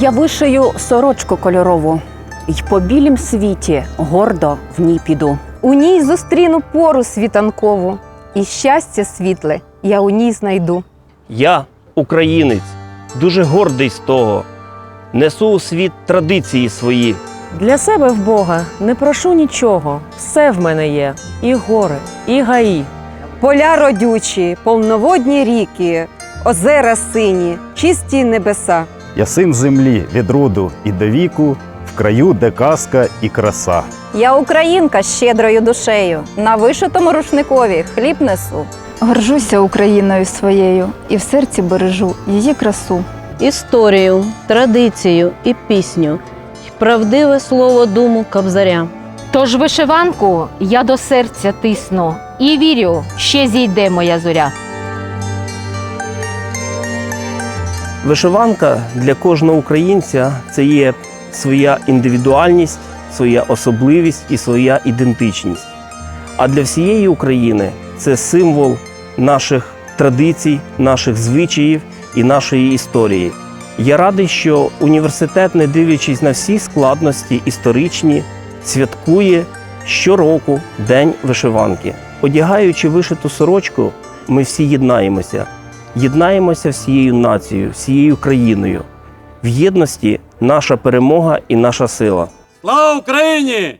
Я вишию сорочку кольорову, й по білім світі гордо в ній піду. У ній зустріну пору світанкову, і щастя світле я у ній знайду. Я, українець, дуже гордий з того. Несу у світ традиції свої. Для себе в Бога не прошу нічого, все в мене є: і гори, і гаї. Поля родючі, повноводні ріки, озера сині, чисті небеса. Я син землі від роду і до віку, в краю, де казка і краса. Я українка з щедрою душею. На вишитому рушникові хліб несу. Горжуся Україною своєю і в серці бережу її красу. історію, традицію і пісню, й правдиве слово думу кобзаря. Тож вишиванку я до серця тисну і вірю, ще зійде моя зоря. Вишиванка для кожного українця це є своя індивідуальність, своя особливість і своя ідентичність. А для всієї України це символ наших традицій, наших звичаїв і нашої історії. Я радий, що університет, не дивлячись на всі складності історичні, святкує щороку День вишиванки. Одягаючи вишиту сорочку, ми всі єднаємося єднаємося всією нацією, всією країною. В єдності наша перемога і наша сила. Слава Україні!